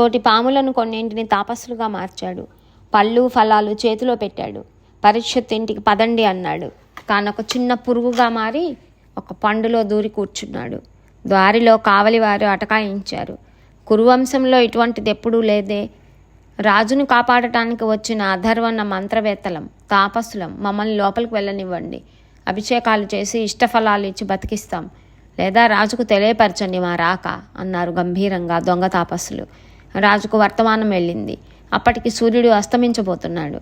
తోటి పాములను కొన్నింటిని తాపస్సులుగా మార్చాడు. పళ్ళు ఫలాలు చేతిలో పెట్టాడు. పరీక్షత్ ఇంటికి పదండి అన్నాడు. కానొక చిన్న పురుగుగా మారి ఒక పండులో దూరి కూర్చున్నాడు. దారిలో కావలివారు అటకాయించారు. కురువంశంలో ఇటువంటిది ఎప్పుడూ లేదే. రాజును కాపాడటానికి వచ్చిన అధర్వన్న మంత్రవేత్తలం తాపస్సులం మమ్మల్ని లోపలికి వెళ్ళనివ్వండి. అభిషేకాలు చేసి ఇష్టఫలాలు ఇచ్చి బతికిస్తాం. లేదా రాజుకు తెలియపరచండి మా రాక అన్నారు గంభీరంగా దొంగ తాపస్సులు. రాజుకు వర్తమానం వెళ్ళింది. అప్పటికి సూర్యుడు అస్తమించబోతున్నాడు.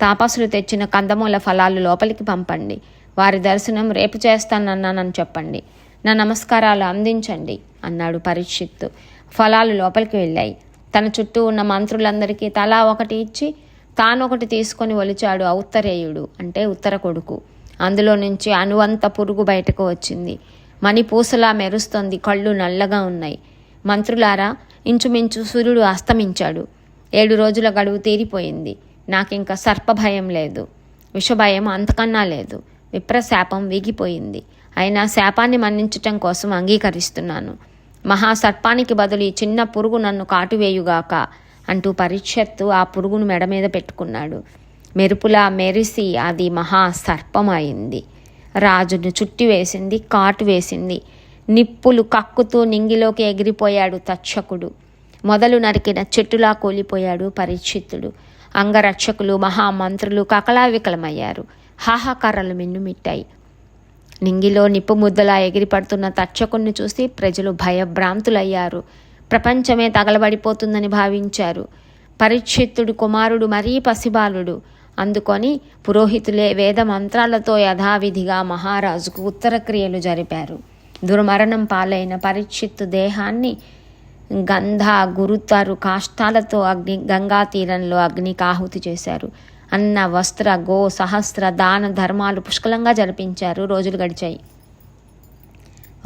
తాపస్సులు తెచ్చిన కందమూల ఫలాలు లోపలికి పంపండి. వారి దర్శనం రేపు చేస్తానన్నానని చెప్పండి. నా నమస్కారాలు అందించండి అన్నాడు పరీక్షిత్తు ఫలాలు లోపలికి వెళ్ళాయి. తన చుట్టూ ఉన్న మంత్రులందరికీ తలా ఒకటి ఇచ్చి తానొకటి తీసుకొని ఒలిచాడు ఔత్తరేయుడు అంటే ఉత్తర కొడుకు. అందులో నుంచి అనువంత పురుగు బయటకు వచ్చింది. మణిపూసలా మెరుస్తోంది. కళ్ళు నల్లగా ఉన్నాయి. మంత్రులారా ఇంచుమించు సూర్యుడు అస్తమించాడు. ఏడు రోజుల గడువు తీరిపోయింది. నాకింక సర్పభయం లేదు. విషభయం అంతకన్నా లేదు. విప్రశాపం వీగిపోయింది. అయినా శాపాన్ని మన్నించటం కోసం అంగీకరిస్తున్నాను. మహాసర్పానికి బదులు ఈ చిన్న పురుగు నన్ను కాటువేయుగాక అంటూ పరీక్షత్తు ఆ పురుగును మెడ మీద పెట్టుకున్నాడు. మెరుపులా మెరిసి అది మహాసర్పమైంది అయింది. రాజును చుట్టి వేసింది కాటు వేసింది నిప్పులు కక్కుతూ నింగిలోకి ఎగిరిపోయాడు తక్షకుడు మొదలు నరికిన చెట్టులా కూలిపోయాడు పరీక్షిత్తుడు అంగరక్షకులు మహామంత్రులు కకలావికలమయ్యారు. హాహాకారాలు మిన్నుమిట్టాయి. నింగిలో నిప్పు ముద్దలా ఎగిరిపడుతున్న తక్షకుణ్ణి చూసి ప్రజలు భయభ్రాంతులయ్యారు. ప్రపంచమే తగలబడిపోతుందని భావించారు. పరిక్షిత్తుడు కుమారుడు మరీ పసిబాలుడు. అందుకొని పురోహితులే వేద మంత్రాలతో యథావిధిగా మహారాజుకు ఉత్తర క్రియలు జరిపారు. దుర్మరణం పాలైన పరీక్షిత్తు దేహాన్ని గంధ గురుతారు కాష్టాలతో అగ్ని గంగా తీరంలో అగ్నికి ఆహుతి చేశారు. అన్న వస్త్ర గో సహస్ర దాన ధర్మాలు పుష్కలంగా జరిపించారు. రోజులు గడిచాయి.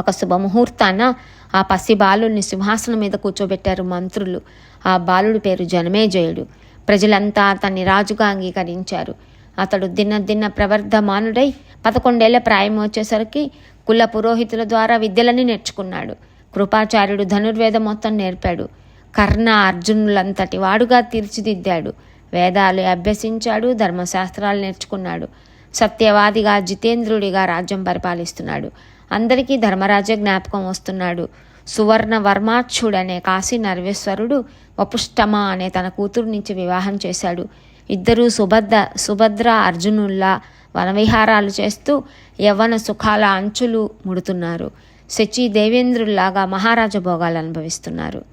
ఒక శుభముహూర్తాన ఆ పసి బాలుడిని సింహాసనం మీద కూర్చోబెట్టారు మంత్రులు. ఆ బాలుడి పేరు జనమేజయుడు. ప్రజలంతా అతన్ని రాజుగా అంగీకరించారు. అతడు దినదిన ప్రవర్ధమానుడై పదకొండేళ్ళ ప్రాయం వచ్చేసరికి కుల పురోహితుల ద్వారా విద్యలని నేర్చుకున్నాడు. కృపాచార్యుడు ధనుర్వేదం మొత్తం నేర్పాడు. కర్ణ అర్జునులంతటి వాడుగా తీర్చిదిద్దాడు. వేదాలు అభ్యసించాడు ధర్మశాస్త్రాలు నేర్చుకున్నాడు. సత్యవాదిగా జితేంద్రుడిగా రాజ్యం పరిపాలిస్తున్నాడు. అందరికీ ధర్మరాజ జ్ఞాపకం వస్తున్నాడు. సువర్ణ వర్మాక్షుడనే కాశీ నర్వేశ్వరుడు వపుష్టమ అనే తన కూతురు నుంచి వివాహం చేశాడు. ఇద్దరూ సుభద్ర సుభద్ర అర్జునుల్లా వనవిహారాలు చేస్తూ యవ్వన సుఖాల అంచులు ముడుతున్నారు. శచి దేవేంద్రుల్లాగా మహారాజ భోగాలు అనుభవిస్తున్నారు.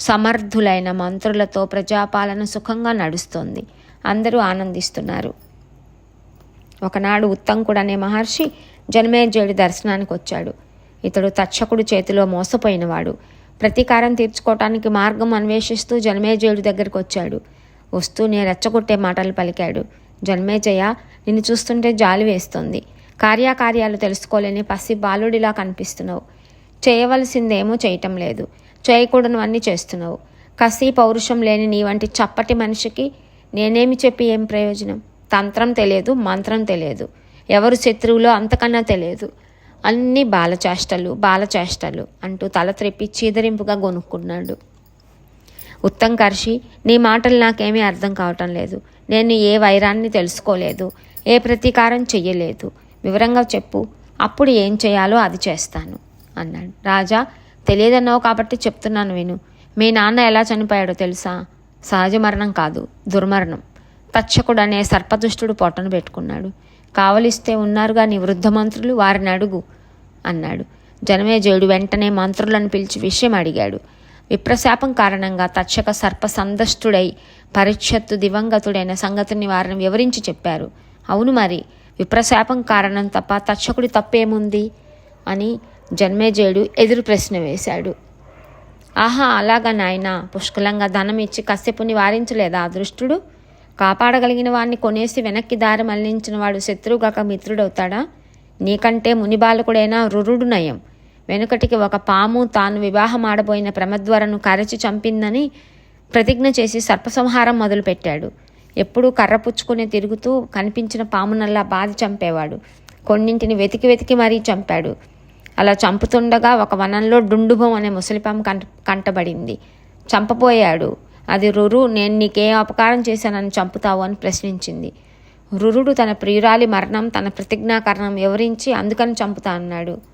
సమర్థులైన మంత్రులతో ప్రజాపాలన సుఖంగా నడుస్తోంది. అందరూ ఆనందిస్తున్నారు. ఒకనాడు ఉత్తంకుడు అనే మహర్షి జన్మేజయుడి దర్శనానికి వచ్చాడు. ఇతడు తక్షకుడు చేతిలో మోసపోయినవాడు. ప్రతీకారం తీర్చుకోవటానికి మార్గం అన్వేషిస్తూ జన్మేజయుడి దగ్గరికి వచ్చాడు. వస్తూనే రెచ్చగొట్టే మాటలు పలికాడు. జన్మేజయ నిన్ను చూస్తుంటే జాలి వేస్తుంది. కార్యాకార్యాలు తెలుసుకోలేని పసి బాలుడిలా కనిపిస్తున్నావు. చేయవలసిందేమో చేయటం లేదు. చేయకూడనివన్నీ చేస్తున్నావు. కసి పౌరుషం లేని నీ వంటి చప్పటి మనిషికి నేనేమి చెప్పి ఏం ప్రయోజనం? తంత్రం తెలియదు మంత్రం తెలియదు. ఎవరు శత్రువులో అంతకన్నా తెలియదు. అన్ని బాలచేష్టలు బాలచేష్టలు అంటూ తల త్రెప్పి చీదరింపుగా గొనుక్కున్నాడు. ఉత్తంకర్షి నీ మాటలు నాకేమీ అర్థం కావటం లేదు. నేను ఏ వైరాన్ని తెలుసుకోలేదు ఏ ప్రతీకారం చెయ్యలేదు. వివరంగా చెప్పు అప్పుడు ఏం చేయాలో అది చేస్తాను అన్నాడు. రాజా తెలియదన్నావు కాబట్టి చెప్తున్నాను విను. మీ నాన్న ఎలా చనిపోయాడో తెలుసా? సహజ మరణం కాదు దుర్మరణం. తక్షకుడు అనే సర్పదుష్టుడు పొట్టను పెట్టుకున్నాడు. కావలిస్తే ఉన్నారుగా నీ వృద్ధ మంత్రులు వారిని అడుగు అన్నాడు. జనమేజయుడు వెంటనే మంత్రులను పిలిచి విషయం అడిగాడు. విప్రశాపం కారణంగా తక్షక సర్పసందష్టుడై పరిచ్ఛత్తు దివంగతుడైన సంగతిని వారిని వివరించి చెప్పారు. అవును మరి విప్రశాపం కారణం తప్ప తక్షకుడి తప్పేముంది? అని జన్మేజయుడు ఎదురు ప్రశ్న వేశాడు. ఆహా అలాగా నాయన పుష్కలంగా ధనం ఇచ్చి కశ్యపుని వారించలేదా అదృష్టుడు? కాపాడగలిగిన వాడిని కొనేసి వెనక్కి దారి మళ్ళించిన వాడు శత్రువుగాక మిత్రుడవుతాడా? నీకంటే మునిబాలకుడైన రురుడు నయం. వెనుకటికి ఒక పాము తాను వివాహం ఆడబోయిన ప్రమద్వరను కరచి చంపిందని ప్రతిజ్ఞ చేసి సర్పసంహారం మొదలుపెట్టాడు. ఎప్పుడూ కర్ర పుచ్చుకుని తిరుగుతూ కనిపించిన పామునల్లా బాధి చంపేవాడు. కొన్నింటిని వెతికి వెతికి మరీ చంపాడు. అలా చంపుతుండగా ఒక వనంలో డుండుభం అనే ముసలిపాము కంట కంటబడింది. చంపబోయాడు. అది రురు నేను నీకేం అపకారం చేశానని చంపుతావు అని ప్రశ్నించింది. రురుడు తన ప్రియురాలి మరణం తన ప్రతిజ్ఞాకరణం వివరించి అందుకని చంపుతా అన్నాడు.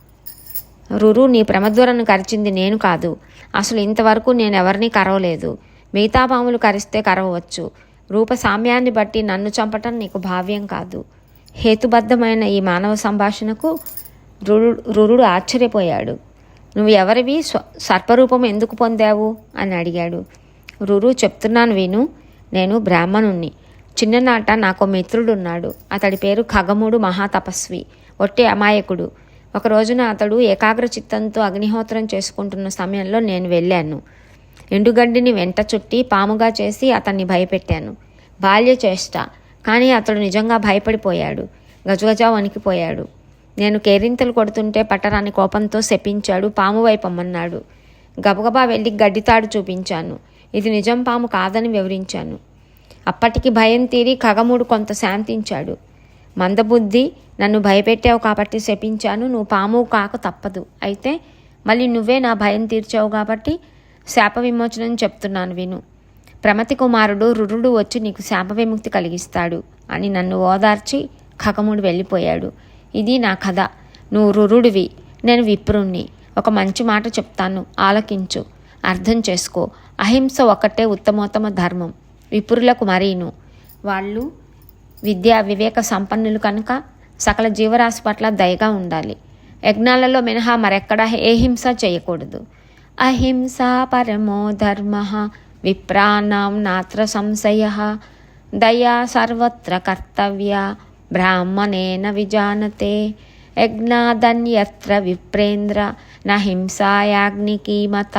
రురు నీ ప్రమద్వరను కరిచింది నేను కాదు. అసలు ఇంతవరకు నేను ఎవరిని కరవలేదు. మిగతా పాములు కరిస్తే కరవవచ్చు. రూప సామ్యాన్ని బట్టి నన్ను చంపటం నీకు భావ్యం కాదు. హేతుబద్ధమైన ఈ మానవ సంభాషణకు రురు రురుడు ఆశ్చర్యపోయాడు. నువ్వు ఎవరివి? సర్పరూపం ఎందుకు పొందావు? అని అడిగాడు. రురు చెప్తున్నాను విను. నేను బ్రాహ్మణుణ్ణి. చిన్ననాట నాకు మిత్రుడున్నాడు. అతడి పేరు ఖగముడు మహాతపస్వి. ఒట్టి అమాయకుడు. ఒక రోజున అతడు ఏకాగ్ర చిత్తంతో అగ్నిహోత్రం చేసుకుంటున్న సమయంలో నేను వెళ్ళాను. ఎండుగడ్డిని వెంట చుట్టి పాముగా చేసి అతన్ని భయపెట్టాను. బాల్య చేష్ట. కానీ అతడు నిజంగా భయపడిపోయాడు. గజగజ వణికిపోయాడు. నేను కేరింతలు కొడుతుంటే పట్టరాని కోపంతో శపించాడు. పాము వైపమ్మన్నాడు గబగబా వెళ్ళి గడ్డితాడు చూపించాను. ఇది నిజం పాము కాదని వివరించాను. అప్పటికి భయం తీరి కగముడు కొంత శాంతించాడు. మందబుద్ధి నన్ను భయపెట్టావు కాబట్టి శపించాను. నువ్వు పాము కాక తప్పదు. అయితే మళ్ళీ నువ్వే నా భయం తీర్చావు కాబట్టి శాప విమోచనం చెప్తున్నాను విను. ప్రమతి కుమారుడు రురుడు వచ్చి నీకు శాప విముక్తి కలిగిస్తాడు అని నన్ను ఓదార్చి ఖగముడు వెళ్ళిపోయాడు. ఇది నా కథ. నువ్వు రురుడివి నేను విప్రుణ్ణి. ఒక మంచి మాట చెప్తాను. ఆలకించు. అర్థం చేసుకో. అహింస ఒకటే ఉత్తమోత్తమ ధర్మం. విపురులకు మరీను. వాళ్ళు విద్యా వివేక సంపన్నులు కనుక సకల జీవరాశి పట్ల దయగా ఉండాలి. యజ్ఞాలలో మినహా మరెక్కడా ఏ హింస చేయకూడదు. అహింస పరమో ధర్మ విప్రాణం నాత్ర సంశయ దయా సర్వత్ర కర్తవ్య బ్రాహ్మణేన విజానతే. యజ్ఞాదన్యత్ర విప్రేంద్ర నహింసాయాగ్నికి మత.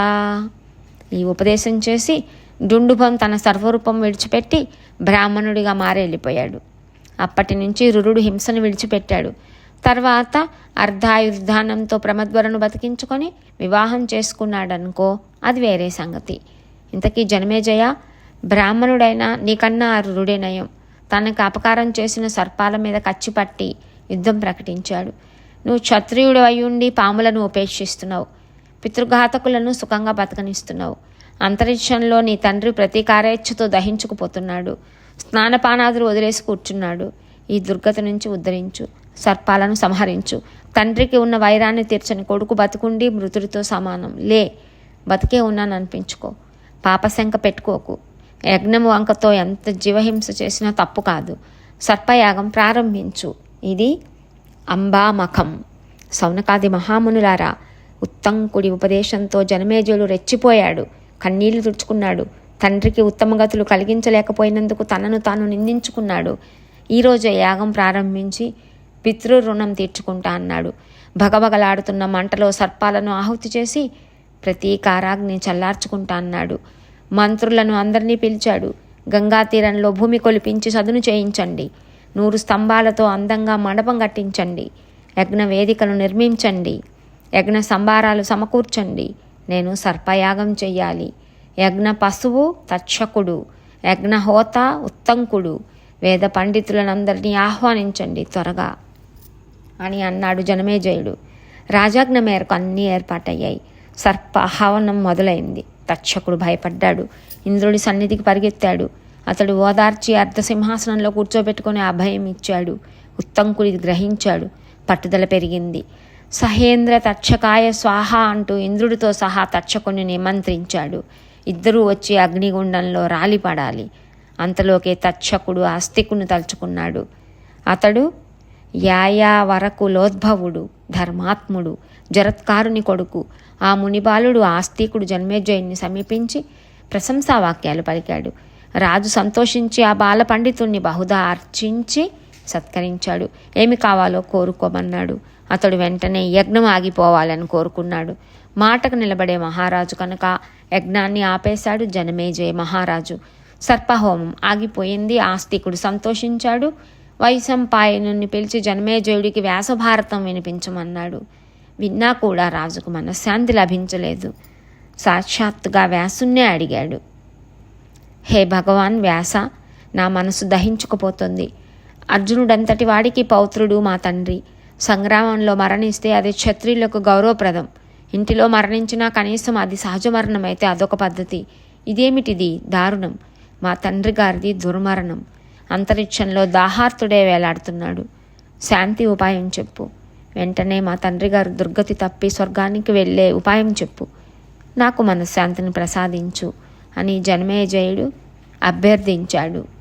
ఈ ఉపదేశం చేసి డుండుభం తన సర్వరూపం విడిచిపెట్టి బ్రాహ్మణుడిగా మారెళ్ళిపోయాడు. అప్పటి నుంచి రురుడు హింసను విడిచిపెట్టాడు. తర్వాత అర్ధాయుర్ధానంతో ప్రమద్వరను బతికించుకొని వివాహం చేసుకున్నాడనుకో అది వేరే సంగతి. ఇంతకీ జనమేజయ బ్రాహ్మణుడైనా నీకన్నా ఆ రురుడే నయం. తనకు అపకారం చేసిన సర్పాల మీద కచ్చిపట్టి యుద్ధం ప్రకటించాడు. నువ్వు క్షత్రియుడు అయ్యుండి పాములను ఉపేక్షిస్తున్నావు. పితృఘాతకులను సుఖంగా బతకనిస్తున్నావు. అంతరిక్షంలో నీ తండ్రి ప్రతీకారేచ్ఛతో దహించుకుపోతున్నాడు. స్నానపానాదులు వదిలేసి కూర్చున్నాడు. ఈ దుర్గత నుంచి ఉద్ధరించు. సర్పాలను సంహరించు. తండ్రికి ఉన్న వైరాన్ని తీర్చని కొడుకు బతుకుండి మృతుడితో సమానం. లే బతికే ఉన్నాను అనిపించుకో పాపశంక పెట్టుకోకు. యజ్ఞము వంకతో ఎంత జీవహింస చేసినా తప్పు కాదు. సర్పయాగం ప్రారంభించు. ఇది అంబామఖం. సౌనకాది మహామునులారా ఉత్తంకుడి ఉపదేశంతో జనమేజులు రెచ్చిపోయాడు. కన్నీళ్ళు తుడుచుకున్నాడు. తండ్రికి ఉత్తమగతులు కలిగించలేకపోయినందుకు తనను తాను నిందించుకున్నాడు. ఈరోజే యాగం ప్రారంభించి పితృ రుణం తీర్చుకుంటా అన్నాడు. భగభగలాడుతున్న మంటలో సర్పాలను ఆహుతి చేసి ప్రతీకారాగ్ని చల్లార్చుకుంటా అన్నాడు. మంత్రులను అందరినీ పిలిచాడు. గంగా తీరంలో భూమి కొలిపించి సదును చేయించండి. నూరు స్తంభాలతో అందంగా మండపం కట్టించండి. యజ్ఞ వేదికను నిర్మించండి. యజ్ఞ సంభారాలు సమకూర్చండి. నేను సర్పయాగం చెయ్యాలి. యజ్ఞ పశువు తక్షకుడు యజ్ఞహోత ఉత్తంకుడు. వేద పండితులనందరినీ ఆహ్వానించండి త్వరగా అని అన్నాడు జనమేజయుడు. రాజాజ్ఞ మేరకు అన్నీ ఏర్పాటయ్యాయి. సర్ప హవనం మొదలైంది. తక్షకుడు భయపడ్డాడు. ఇంద్రుడి సన్నిధికి పరిగెత్తాడు. అతడు ఓదార్చి అర్ధసింహాసనంలో కూర్చోబెట్టుకుని అభయం ఇచ్చాడు. ఉత్తంకుడి గ్రహించాడు. పట్టుదల పెరిగింది. సహేంద్ర తక్షకాయ స్వాహ అంటూ ఇంద్రుడితో సహా తక్షకుని నిమంత్రించాడు. ఇద్దరూ వచ్చి అగ్నిగుండంలో రాలిపడాలి. అంతలోకే తక్షకుడు ఆస్తికును తలుచుకున్నాడు. అతడు యాయా వరకు లోద్భవుడు ధర్మాత్ముడు జరత్కారుని కొడుకు. ఆ మునిబాలుడు ఆస్తికుడు జన్మేజయుని సమీపించి ప్రశంసా వాక్యాలు పలికాడు. రాజు సంతోషించి ఆ బాల పండితుణ్ణి బహుదా అర్చించి సత్కరించాడు. ఏమి కావాలో కోరుకోమన్నాడు. అతడు వెంటనే యజ్ఞం ఆగిపోవాలని కోరుకున్నాడు. మాటకు నిలబడే మహారాజు కనుక యజ్ఞాన్ని ఆపేశాడు జనమేజయ మహారాజు. సర్పహోమం ఆగిపోయింది ఆస్తికుడు సంతోషించాడు. వైశంపాయనుని పిలిచి జనమేజయుడికి వ్యాసభారతం వినిపించమన్నాడు. విన్నా కూడా రాజుకు మనశ్శాంతి లభించలేదు. సాక్షాత్తుగా వ్యాసున్నే అడిగాడు. హే భగవాన్ వ్యాస నా మనసు దహించుకుపోతుంది. అర్జునుడంతటి వాడికి పౌత్రుడు మా తండ్రి. సంగ్రామంలో మరణిస్తే అది క్షత్రియులకు గౌరవప్రదం. ఇంటిలో మరణించినా కనీసం అది సహజ మరణం అయితే అదొక పద్ధతి. ఇదేమిటిది? దారుణం. మా తండ్రి గారిది దుర్మరణం. అంతరిక్షంలో దాహార్తుడే వేలాడుతున్నాడు. శాంతి ఉపాయం చెప్పు. వెంటనే మా తండ్రి గారు దుర్గతి తప్పి స్వర్గానికి వెళ్ళే ఉపాయం చెప్పు. నాకు మనశ్శాంతిని ప్రసాదించు అని జన్మేజయుడు అభ్యర్థించాడు.